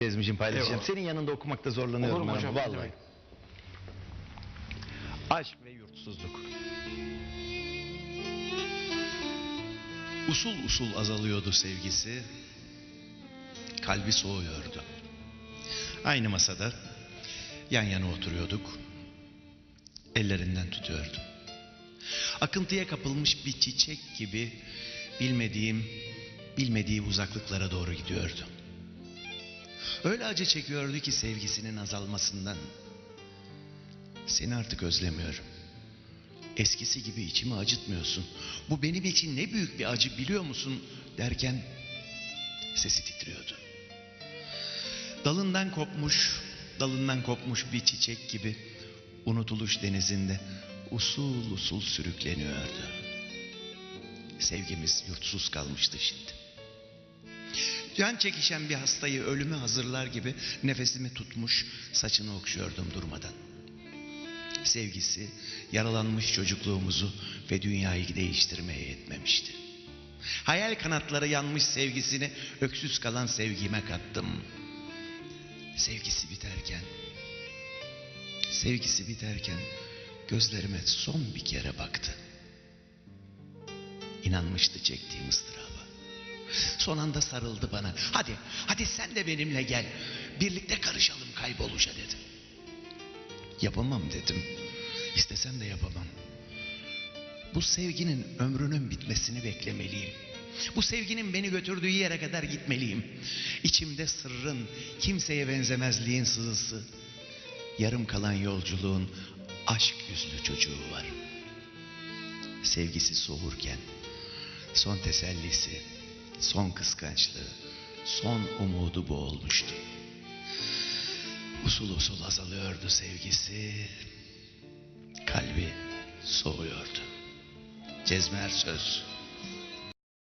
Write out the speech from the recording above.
Ezmişim paylaşacağım. Eyvallah. Senin yanında okumakta zorlanıyorum. Olur mu hocam? Vallahi. demek? Aşk ve yurtsuzluk. Usul usul azalıyordu sevgisi. Kalbi soğuyordu. Aynı masada yan yana oturuyorduk. Ellerinden tutuyordum. Akıntıya kapılmış bir çiçek gibi bilmediğim, bilmediği uzaklıklara doğru gidiyordu. Öyle acı çekiyordu ki sevgisinin azalmasından. Seni artık özlemiyorum. Eskisi gibi içimi acıtmıyorsun. Bu benim için ne büyük bir acı biliyor musun derken sesi titriyordu. Dalından kopmuş, dalından kopmuş bir çiçek gibi unutuluş denizinde usul usul sürükleniyordu. Sevgimiz yurtsuz kalmıştı şimdi. Can çekişen bir hastayı ölüme hazırlar gibi nefesimi tutmuş, saçını okşuyordum durmadan. Sevgisi yaralanmış çocukluğumuzu ve dünyayı değiştirmeye yetmemişti. Hayal kanatları yanmış sevgisini öksüz kalan sevgime kattım. Sevgisi biterken, sevgisi biterken gözlerime son bir kere baktı. İnanmıştı çektiğim ıstıraba. Son anda sarıldı bana. Hadi, hadi sen de benimle gel. Birlikte karışalım kayboluşa dedim. Yapamam dedim. İstesem de yapamam. Bu sevginin ömrünün bitmesini beklemeliyim. Bu sevginin beni götürdüğü yere kadar gitmeliyim. İçimde sırrın, kimseye benzemezliğin sızısı. Yarım kalan yolculuğun aşk yüzlü çocuğu var. Sevgisi soğurken, son tesellisi, son kıskançlığı, son umudu bu. Usul usul azalıyordu sevgisi. Kalbi soğuyordu. Cezmer söz